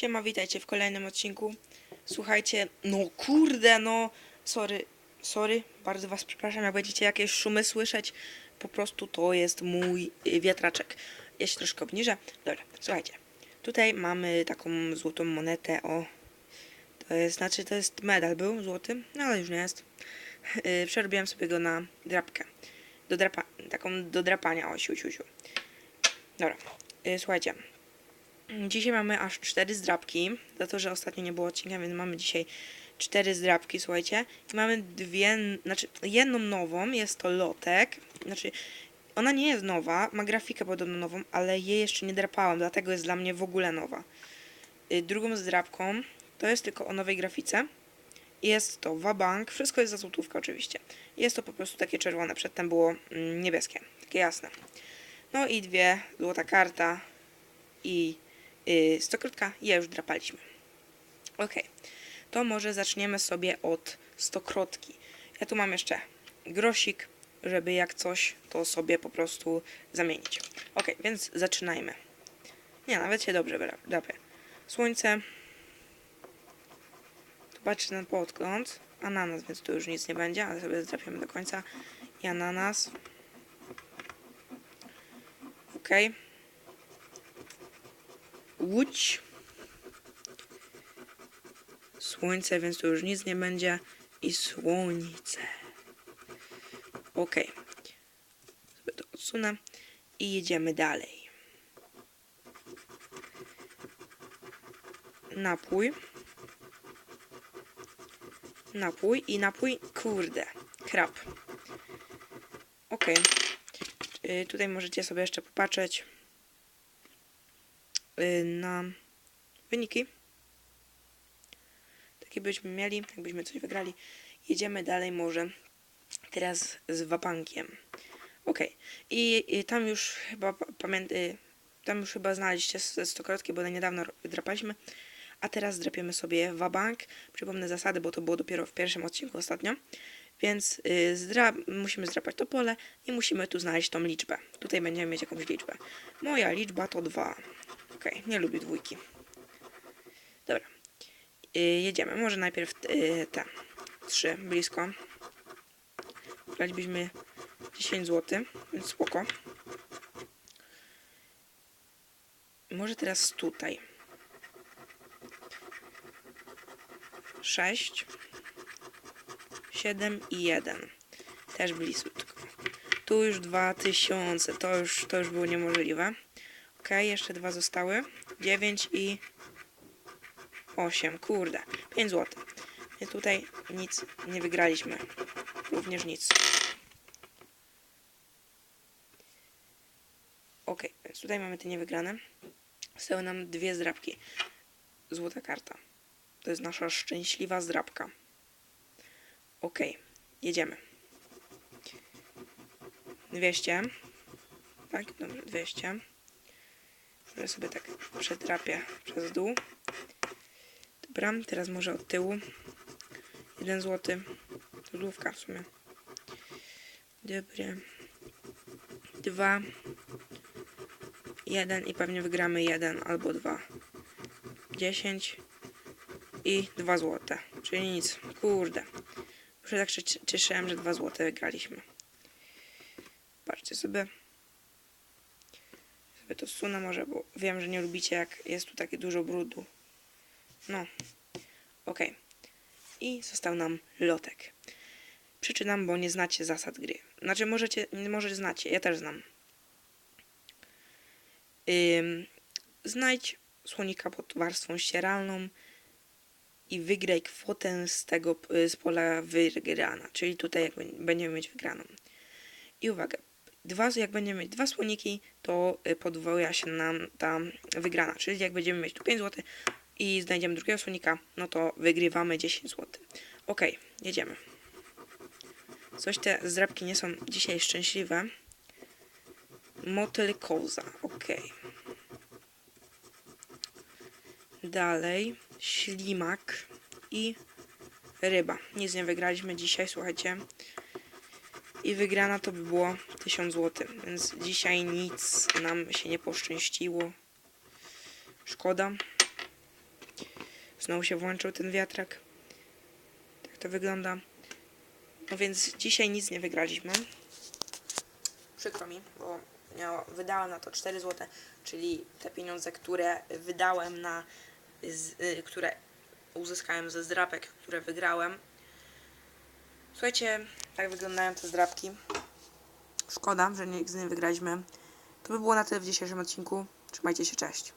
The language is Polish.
Siema, witajcie w kolejnym odcinku. Słuchajcie, no kurde, no, sorry, sorry, bardzo was przepraszam, jak będziecie jakieś szumy słyszeć, po prostu to jest mój y, wiatraczek. Ja się troszkę obniżę. Dobra, słuchajcie, tutaj mamy taką złotą monetę, o, to jest, znaczy to jest medal był złoty, no ale już nie jest. Yy, Przerobiłem sobie go na drapkę, do drapa, taką do drapania, o, siu, siu, siu. Dobra, yy, słuchajcie, Dzisiaj mamy aż cztery zdrabki, za to, że ostatnio nie było odcinka, więc mamy dzisiaj cztery zdrabki, słuchajcie. I mamy dwie, znaczy jedną nową, jest to Lotek, znaczy ona nie jest nowa, ma grafikę podobno nową, ale jej jeszcze nie drapałem, dlatego jest dla mnie w ogóle nowa. Y, Drugą zdrabką to jest tylko o nowej grafice. Jest to Wabank, wszystko jest za złotówkę oczywiście. Jest to po prostu takie czerwone, przedtem było mm, niebieskie, takie jasne. No i dwie, złota karta i stokrotka, je już drapaliśmy. Ok, to może zaczniemy sobie od stokrotki. Ja tu mam jeszcze grosik, żeby jak coś, to sobie po prostu zamienić. Ok, więc zaczynajmy. Nie, nawet się dobrze dra- drapie. Słońce. Tu patrzę na podgląd. Ananas, więc tu już nic nie będzie, ale sobie zdrapiemy do końca. I ananas. Okej. Okay. Łódź. Słońce, więc tu już nic nie będzie. I słońce. Ok. Sobie to odsunę. I jedziemy dalej. Napój. Napój i napój, kurde, krab. Ok. Tutaj możecie sobie jeszcze popatrzeć na wyniki. Takie byśmy mieli, jakbyśmy coś wygrali. Jedziemy dalej może teraz z wapankiem. Ok. I, I tam już chyba pamiętam, tam już chyba znaleźliście stokrotki, bo niedawno drapaliśmy. A teraz drapiemy sobie wabank. Przypomnę zasady, bo to było dopiero w pierwszym odcinku ostatnio. Więc y, zdra musimy zdrapać to pole i musimy tu znaleźć tą liczbę. Tutaj będziemy mieć jakąś liczbę. Moja liczba to 2. Okej, okay, nie lubię dwójki. Dobra. Y, jedziemy. Może najpierw y, te trzy blisko. Bralibyśmy 10 zł, więc spoko. Może teraz tutaj. 6, 7 i 1. Też bliziutko. Tu już 2000, to już, to już było niemożliwe. Ok, jeszcze dwa zostały. 9 i 8, kurde, 5 zł. I tutaj nic nie wygraliśmy. Również nic. Ok, więc tutaj mamy te niewygrane. Zostały nam dwie zdrabki. Złota karta. To jest nasza szczęśliwa zdrabka. Ok, jedziemy. 200. Tak, dobrze, 200. Może sobie tak przetrapię przez dół. Dobra, teraz może od tyłu. 1 zł. To złówka w sumie. Dobra. 2. 1 i pewnie wygramy 1 albo 2. 10 i 2 złote. Czyli nic. Kurde. Już tak się cieszyłem, że 2 złote wygraliśmy. Patrzcie sobie. Sobie to sunę może, bo wiem, że nie lubicie jak jest tu takie dużo brudu. No. Ok. I został nam lotek. Przeczytam, bo nie znacie zasad gry. Znaczy możecie, może znacie, ja też znam. Ym, znajdź słonika pod warstwą ścieralną i wygraj kwotę z tego z pola wygrana, czyli tutaj jak będziemy mieć wygraną. I uwaga, dwa, jak będziemy mieć dwa słoniki, to podwoja się nam ta wygrana, czyli jak będziemy mieć tu 5 zł i znajdziemy drugiego słonika, no to wygrywamy 10 zł. Ok, jedziemy. Coś te zdrabki nie są dzisiaj szczęśliwe. Motyl koza, ok. Dalej, ślimak i ryba. Nic nie wygraliśmy dzisiaj, słuchajcie. I wygrana to by było 1000 zł, więc dzisiaj nic nam się nie poszczęściło. Szkoda. znowu się włączył ten wiatrak. Tak to wygląda. No więc dzisiaj nic nie wygraliśmy. Przykro mi, bo miała, wydałem na to 4 zł, czyli te pieniądze, które wydałem na, z, y, które uzyskałem ze zdrapek, które wygrałem. Słuchajcie, tak wyglądają te zdrapki. Szkoda, że z nie wygraliśmy. To by było na tyle w dzisiejszym odcinku. Trzymajcie się, cześć.